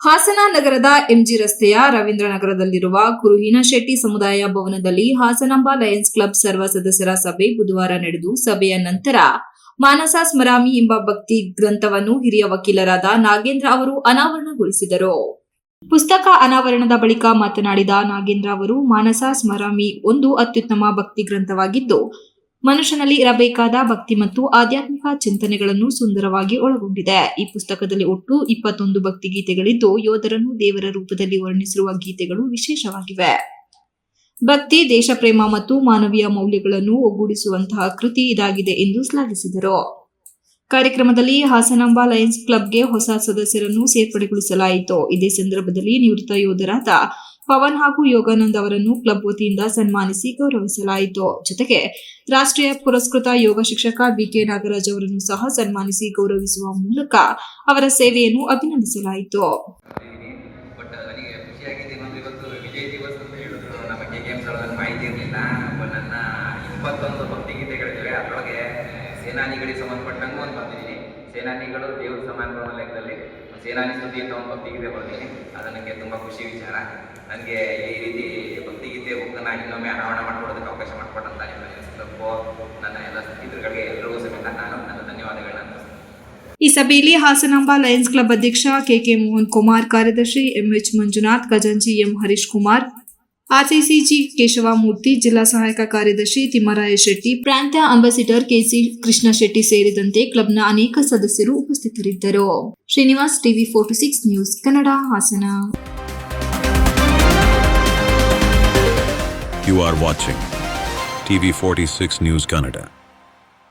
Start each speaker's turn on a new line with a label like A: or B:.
A: ಹಾಸನ ನಗರದ ಎಂಜಿ ರಸ್ತೆಯ ರವೀಂದ್ರ ನಗರದಲ್ಲಿರುವ ಕುರುಹಿನ ಶೆಟ್ಟಿ ಸಮುದಾಯ ಭವನದಲ್ಲಿ ಹಾಸನಾಂಬ ಲಯನ್ಸ್ ಕ್ಲಬ್ ಸರ್ವ ಸದಸ್ಯರ ಸಭೆ ಬುಧವಾರ ನಡೆದು ಸಭೆಯ ನಂತರ ಮಾನಸ ಸ್ಮರಾಮಿ ಎಂಬ ಭಕ್ತಿ ಗ್ರಂಥವನ್ನು ಹಿರಿಯ ವಕೀಲರಾದ ನಾಗೇಂದ್ರ ಅವರು ಅನಾವರಣಗೊಳಿಸಿದರು. ಪುಸ್ತಕ ಅನಾವರಣದ ಬಳಿಕ ಮಾತನಾಡಿದ ನಾಗೇಂದ್ರ ಅವರು ಮಾನಸ ಸ್ಮರಾಮಿ ಒಂದು ಅತ್ಯುತ್ತಮ ಭಕ್ತಿ ಗ್ರಂಥವಾಗಿದ್ದು ಮನುಷ್ಯನಲ್ಲಿ ಇರಬೇಕಾದ ಭಕ್ತಿ ಮತ್ತು ಆಧ್ಯಾತ್ಮಿಕ ಚಿಂತನೆಗಳನ್ನು ಸುಂದರವಾಗಿ ಒಳಗೊಂಡಿದೆ. ಈ ಪುಸ್ತಕದಲ್ಲಿ ಒಟ್ಟು ಇಪ್ಪತ್ತೊಂದು ಭಕ್ತಿ ಗೀತೆಗಳಿದ್ದು ಯೋಧರನ್ನು ದೇವರ ರೂಪದಲ್ಲಿ ವರ್ಣಿಸಿರುವ ಗೀತೆಗಳು ವಿಶೇಷವಾಗಿವೆ. ಭಕ್ತಿ, ದೇಶಪ್ರೇಮ ಮತ್ತು ಮಾನವೀಯ ಮೌಲ್ಯಗಳನ್ನು ಒಗ್ಗೂಡಿಸುವಂತಹ ಕೃತಿ ಇದಾಗಿದೆ ಎಂದು ಶ್ಲಾಘಿಸಿದರು. ಕಾರ್ಯಕ್ರಮದಲ್ಲಿ ಹಾಸನಾಂಬ ಲಯನ್ಸ್ ಕ್ಲಬ್ಗೆ ಹೊಸ ಸದಸ್ಯರನ್ನು ಸೇರ್ಪಡೆಗೊಳಿಸಲಾಯಿತು. ಇದೇ ಸಂದರ್ಭದಲ್ಲಿ ನಿವೃತ್ತ ಯೋಧರಾದ ಪವನ್ ಹಾಗೂ ಯೋಗಾನಂದ್ ಅವರನ್ನು ಕ್ಲಬ್ ವತಿಯಿಂದ ಸನ್ಮಾನಿಸಿ ಗೌರವಿಸಲಾಯಿತು. ಜೊತೆಗೆ ರಾಷ್ಟ್ರೀಯ ಪುರಸ್ಕೃತ ಯೋಗ ಶಿಕ್ಷಕ ಬಿಕೆ ನಾಗರಾಜ್ ಅವರನ್ನು ಸಹ ಸನ್ಮಾನಿಸಿ ಗೌರವಿಸುವ ಮೂಲಕ ಅವರ ಸೇವೆಯನ್ನು ಅಭಿನಂದಿಸಲಾಯಿತು.
B: ಅದರೊಳಗೆ ಸೇನಾನಿಗಳಿಗೆ ಸಂಬಂಧಪಟ್ಟಂಗೂ ಒಂದು ಬಂದಿದ್ದೀನಿ ಸೇನಾನಿಗಳು ದೇವ್ರ ಸಮಾನಗಳ ಲೆಕ್ಕದಲ್ಲಿ ಸೇನಾನಿ ಸ್ತುತಿ ಅಂತ ಒಂದು ಭಕ್ತಿಗೀತೆ ಬರ್ತೀನಿ ಅದು ನನಗೆ ತುಂಬ ಖುಷಿ ವಿಚಾರ. ನನಗೆ ಈ ರೀತಿ ಭಕ್ತಿಗೀತೆ ಬುಕ್ಕನ್ನು ಇನ್ನೊಮ್ಮೆ ಅನಾವರಣ ಮಾಡ್ಕೊಡೋದಕ್ಕೆ ಅವಕಾಶ ಮಾಡಿಕೊಟ್ಟಂತ ನಿಮ್ಮ ನನ್ನ ಎಲ್ಲ ಸ್ನೇಹಿತರುಗಳಿಗೆ ಎಲ್ಲರಿಗೂ ಸಮೇತ ನಾನು ನನ್ನ ಧನ್ಯವಾದಗಳನ್ನ
A: ಈ ಸಭೆಯಲ್ಲಿ ಹಾಸನಾಂಬ ಲಯನ್ಸ್ ಕ್ಲಬ್ ಅಧ್ಯಕ್ಷ ಕೆಕೆ ಮೋಹನ್ ಕುಮಾರ್ ಕಾರ್ಯದರ್ಶಿ ಎಂಎಚ್ ಮಂಜುನಾಥ್, ಖಜಾಂಚಿ ಎಂ ಹರೀಶ್ ಕುಮಾರ್ ಆರ್ಸಿಸಿಜಿ ಕೇಶವಮೂರ್ತಿ, ಜಿಲ್ಲಾ ಸಹಾಯಕ ಕಾರ್ಯದರ್ಶಿ ತಿಮ್ಮರಾಯ ಶೆಟ್ಟಿ, ಪ್ರಾಂತ್ಯ ಅಂಬಾಸಿಡರ್ ಕೆಸಿ ಕೃಷ್ಣ ಶೆಟ್ಟಿ ಸೇರಿದಂತೆ ಕ್ಲಬ್ನ ಅನೇಕ ಸದಸ್ಯರು ಉಪಸ್ಥಿತರಿದ್ದರು Srinivas TV forty six news Kannada Hassan you
C: You are watching TV46 News Kannada.